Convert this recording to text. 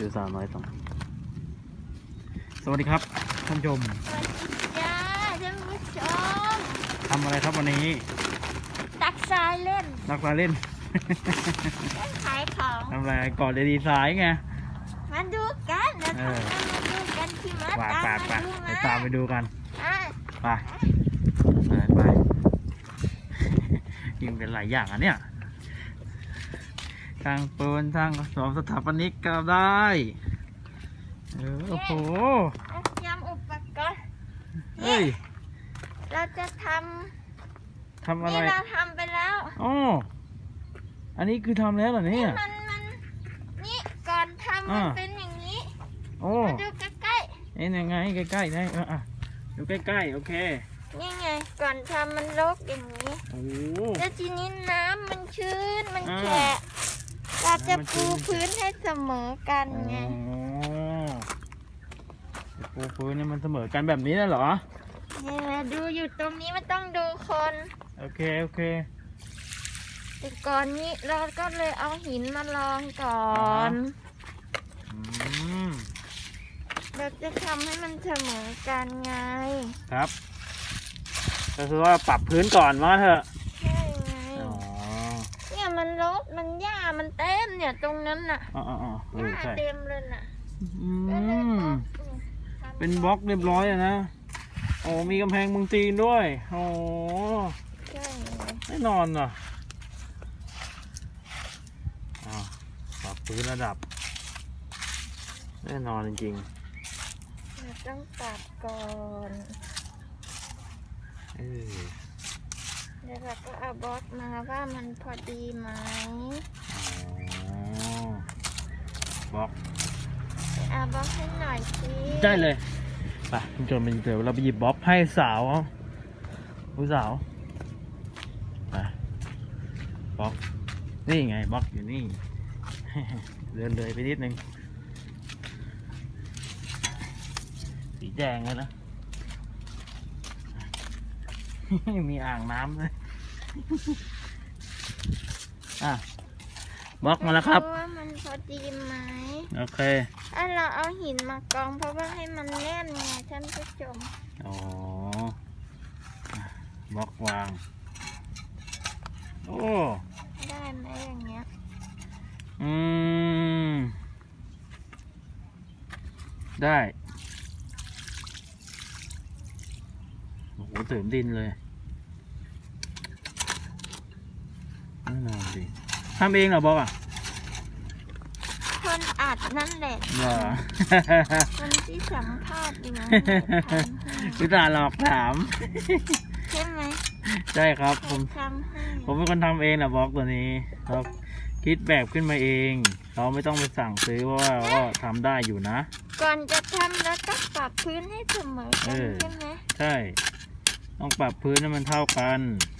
ดูสาวน้อยตรงสวัสดีครับท่านผู้ชมสวัสดีจ้าท่านผู้ชมทำอะไรครับวันนี้ตักทรายเล่นนักมาเล่น เล่นขายของทำอะไรก่อนเดดีไซน์ไง มาดูกันนะเอคะอมาดูกันที่มาไปตามไปไปมาดูไปมาตามไปดูกันอะไปไปไป ยิงเป็นหลายอย่างอะเนี่ย ทางปืนทางสองสถาปนิกก็ได้เออโอ้โหเอาเตรียมอุปกรณ์เฮ้ยเราจะททำำอะไรนี่เราทำไปแล้วอ๋ออันนี้คือทำแล้วเหรอเนี่ย มันมันนี่ก่อนทำมันอ่า เป็นอย่างนี้โอ้มาดูใกล้เอ็นยังไงใกล้ๆได้เอออะดูใกล้ๆโอเคๆนี่ไงก่อนทำมันรกอย่างนี้ โอ้แล้วทีนี้น้ำมันชื้นมันอ่า แฉะ เราจะน้ำมันชื้ปูนพื้นให้เสมอกันไงโอ้ปูพื้นเนี่ยมันเสมอกันแบบนี้นะเหรอนี่แหละดูอยู่ตรงนี้มันต้องดูคน โอเค โอเคแต่ก่อนนี้เราก็เลยเอาหินมาลองก่อนอืมเราจะทำให้มันเสมอกันไง ครับ ก็คือว่าปรับพื้นก่อนว่าเถอะ ใช่ไง อ๋อ เนี่ยมันร กมันหญ้ามันเต็มเนี่ยตรงนั้นน่ะอ๋ออ๋ออ๋อเอหอญ้าใช่เต็มเลยน่ะอืก็เลยมทำเป็นบล็อกเรียบร้อยอะนะโอ้มีกำแพงเมืองจีนด้วยโอ้ใช่ไงแน่นอนเหรออ้าวปรับพื้นระดับ แน่นอนจริงเราต้องตัดก่อนๆเออ เดี๋ยวเราก็เอาบล็อกมาว่ามันพอดีไหมอ๋อบล็อกเอาบล็อกให้หน่อยสิได้เลยไปคุณโจมเป็นเดี๋ยวเราไปหยิบบล็อกให้สาวเอาผู้สาวไปบล็อกนี่ไงบล็อกอยู่นี่ เดินเลยไปนิดนึงสีแดงเลยนะ มีอ่างน้ำเลย อะบล็อกมาแล้วครับ ว่ามันพอดีไหมโอเค ถ้าเราเอาหินมากอง เพราะว่าให้มันแน่นไงท่านผู้ชมอ๋ออะบล็อกวาง โอ้ ได้ไหมอย่างเงี้ยอืม ได้ โอ้โหเติมดินเลย แน่นอนดิทำเองเหรอบล็อกอะคนอัดนั่นแหละเหรอคนที่สัมภาษณ์อยู่นะพิจารหลอกถามใช่ไหมใช่ครับใคผรมทำให้ผมเป็นคนทำเองนะบล็อกตัวนี้ครับคิดแบบขึ้นมาเองเราไม่ต้องไปสั่งซื้อเพราะว่าก็ทำได้อยู่นะ ก่อนจะทำเราต้องปรับพื้นให้เสมอกันเออใช่ไหมใช่ ต้องปรับพื้นให้มันเท่ากันใ